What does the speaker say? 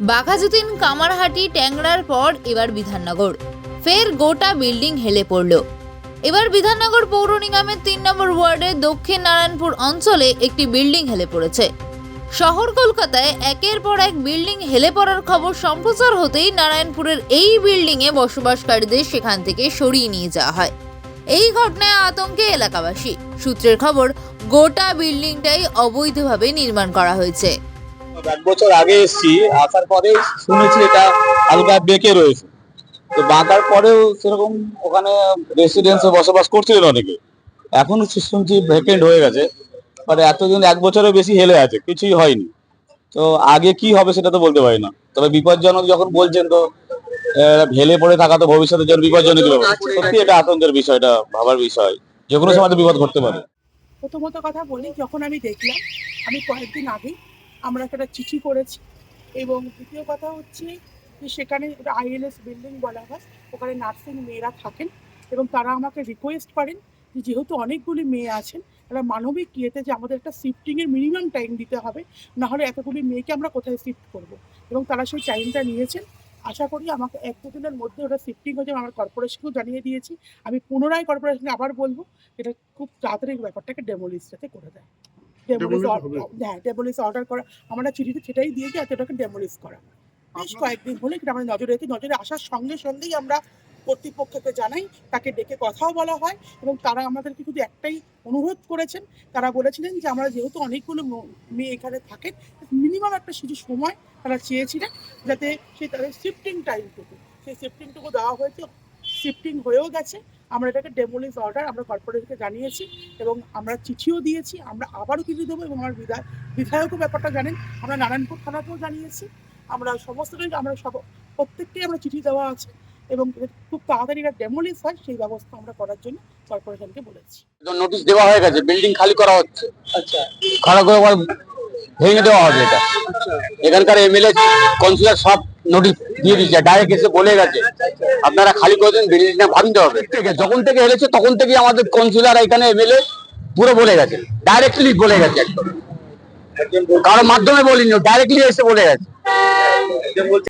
বাঘাযতীন কামারহাটি ট্যাংরার পর এবার বিধাননগর। ফের গোটা বিল্ডিং হেলে পড়ল। এবার বিধাননগর পৌর নিগমের তিন নম্বর ওয়ার্ডের দক্ষিণ নারায়ণপুর অঞ্চলে একটি বিল্ডিং হেলে পড়েছে। শহর কলকাতায় একের পর এক বিল্ডিং হেলে পড়ার খবর সম্প্রচার হতেই নারায়ণপুরের এই বিল্ডিংয়ে বসবাসকারীদের সেখান থেকে সরিয়ে নিয়ে যাওয়া হয়। এই ঘটনায় আতঙ্কে এলাকাবাসী। সূত্রের খবর, গোটা বিল্ডিংটাই অবৈধভাবে নির্মাণ করা হয়েছে। এক বছর আগে এসেছি, আসার পরে শুনেছি এটা হালকা বেঁকে রয়েছে। তো বাঁকার পরেও সেরকম ওখানে রেসিডেন্সে বসবাস করছিলেন অনেকে। এখন শুনছি ভ্যাকেন্ট হয়ে গেছে মানে এতদিন এক বছরের বেশি হেলে আছে, কিছুই হয়নি। তো আগে কি হবে সেটা তো বলতে পারি না। তবে বিপজ্জনক যখন বলছেন তো হেলে পড়ে থাকা তো ভবিষ্যতের জন্য বিপজ্জনক। সত্যি এটা আতঙ্কের বিষয়টা, ভাবার বিষয়। যে কোনো সময় তো বিপদ ঘটতে পারে। প্রথমত কথা বলি, যখন আমি দেখলাম, আমি কয়েকদিন আগে আমরা একটা চিঠি করেছি এবং দ্বিতীয় কথা হচ্ছে যে সেখানে ওটা আইএলএস বিল্ডিং বলা হয়, ওখানে নার্সিং মেয়েরা থাকেন এবং তারা আমাকে রিকোয়েস্ট করেন যে যেহেতু অনেকগুলি মেয়ে আছেন, তারা মানবিক ইয়েতে যে আমাদের একটা শিফটিংয়ের মিনিমাম টাইম দিতে হবে, নাহলে এতগুলি মেয়েকে আমরা কোথায় শিফট করব? এবং তারা সেই টাইমটা নিয়েছেন। আশা করি আমাকে এক দুদিনের মধ্যে ওটা শিফটিং হয়ে যাবে, আমার কর্পোরেশনকেও জানিয়ে দিয়েছি। আমি পুনরায় কর্পোরেশনে আবার বলব, এটা খুব তাড়াতাড়ি ব্যাপারটাকে ডেমোলিশ যাতে করে দেয়। ডেমোলিশ হ্যাঁ ডেমোলিশ অর্ডার করা। আমরা চিঠিতে সেটাই দিয়েছি এত ওটাকে ডেমোলিশ করা। বেশ কয়েকদিন হলে কিন্তু আমরা নজরে রেখে নজরে আসার সঙ্গে সঙ্গেই আমরা কর্তৃপক্ষকে জানাই তাকে ডেকে কথাও বলা হয় এবং তারা আমাদেরকে শুধু একটাই অনুরোধ করেছেন। তারা বলেছিলেন যে আমরা যেহেতু অনেকগুলো মেয়ে এখানে থাকেন মিনিমাম একটা শুধু সময় তারা চেয়েছিলেন যাতে সেই তাদের শিফটিং টাইমটুকু সেই শিফটিংটুকু দেওয়া হয়েছে। শিফটিং হয়েও গেছে। আমরা এটাকে ডেমোলিশ অর্ডার আমরা কর্পোরেশনকে জানিয়েছি এবং আমরা চিঠিও দিয়েছি আমরা আবারও চিঠি দেবো এবং আমার বিধায়ক বিধায়কও ব্যাপারটা জানেন আমরা নারায়ণপুর থানাতেও জানিয়েছি আমরা সমস্তটাই আমরা সব প্রত্যেককেই আমরা চিঠি দেওয়া আছে এবং খুব তাড়াতাড়ি এটা ডেমোলিশ হয় সেই ব্যবস্থা আমরা করার জন্য কর্পোরেশনকে বলেছি। নোটিশ দেওয়া হয়ে গেছে বিল্ডিং খালি করা হচ্ছে। আচ্ছা। খারাপ করে ভেঙে দেওয়া হবে এটা। এখানকার এমএলএ কাউন্সিলর সব নোটিশ দিয়ে দিচ্ছে ডাইরেক্ট এসে বলে গেছে। আপনারা খালি করে দিন বিল্ডিংটা ভাঙতে হবে। যখন থেকে এলেছে, তখন থেকে আমাদের কনসিলার এখানে এমএলএ পুরো বলে গেছে। ডাইরেক্টলি বলে গেছে একদম। কারোর মাধ্যমে বলিনি ডাইরেক্টলি এসে বলে গেছে।